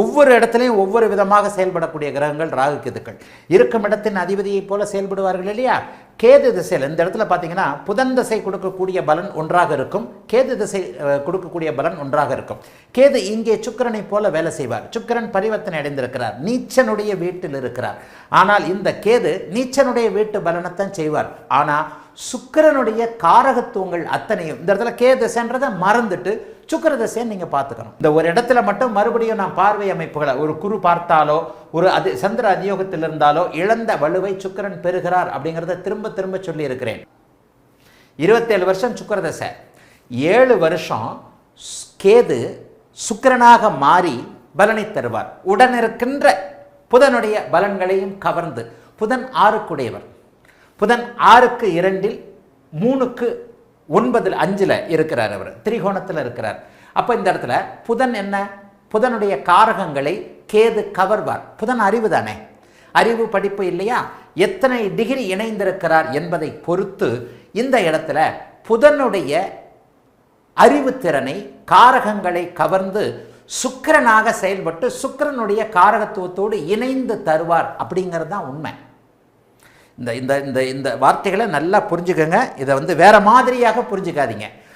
ஒவ்வொரு இடத்துலையும் ஒவ்வொரு விதமாக செயல்படக்கூடிய கிரகங்கள் ராகு கேதுக்கள். இருக்கும் இடத்தின் அதிபதியைப் போல செயல்படுவார்கள் இல்லையா? கேது திசையில் இந்த இடத்துல பார்த்தீங்கன்னா புதன் திசை கொடுக்கக்கூடிய பலன் ஒன்றாக இருக்கும். கேது திசை கொடுக்கக்கூடிய பலன் ஒன்றாக இருக்கும். கேது இங்கே சுக்கரனை போல வேலை செய்வார். சுக்கிரன் பரிவர்த்தனை அடைந்திருக்கிறார். நீச்சனுடைய வீட்டில் இருக்கிறார். ஆனால் இந்த கேது நீச்சனுடைய வீட்டு பலனைத்தான் செய்வார். ஆனால் சுக்கிரனுடைய காரகத்துவங்கள் அத்தனையும் இந்த இடத்துல கே திசைன்றதை மறந்துட்டு சுக்கிரதசையை நீங்கள் பார்த்துக்கணும். இந்த ஒரு இடத்துல மட்டும் மறுபடியும் நான் பார்வை அமைப்புகளை ஒரு குரு பார்த்தாலோ ஒரு அது சந்திர அதியோகத்தில் இருந்தாலோ இழந்த வலுவை சுக்கிரன் பெறுகிறார் அப்படிங்கிறத திரும்ப திரும்ப சொல்லி இருக்கிறேன் இருபத்தேழு வருஷம் சுக்கிர தசை ஏழு வருஷம் கேது சுக்கிரனாக மாறி பலனை தருவார். உடனிருக்கின்ற புதனுடைய பலன்களையும் கவர்ந்து புதன் ஆறுக்குடையவர். புதன் ஆறுக்கு இரண்டில் மூணுக்கு ஒன்பதில் அஞ்சில் இருக்கிறார் அவர். திரிகோணத்தில் இருக்கிறார். அப்போ இந்த இடத்துல புதன் என்ன? புதனுடைய காரகங்களை கேது கவர்வார். புதன் அறிவு தானே. அறிவு படிப்பு இல்லையா? எத்தனை டிகிரி இணைந்திருக்கிறார் என்பதை பொறுத்து இந்த இடத்துல புதனுடைய அறிவுத்திறனை காரகங்களை கவர்ந்து சுக்கிரனாக செயல்பட்டு சுக்கிரனுடைய காரகத்துவத்தோடு இணைந்து தருவார் அப்படிங்கிறது தான் உண்மை. இந்த இந்த இந்த வார்த்தைகளை நல்லா புரிஞ்சுக்கோங்க. இதை வந்து வேறு மாதிரியாக புரிஞ்சுக்காதீங்க.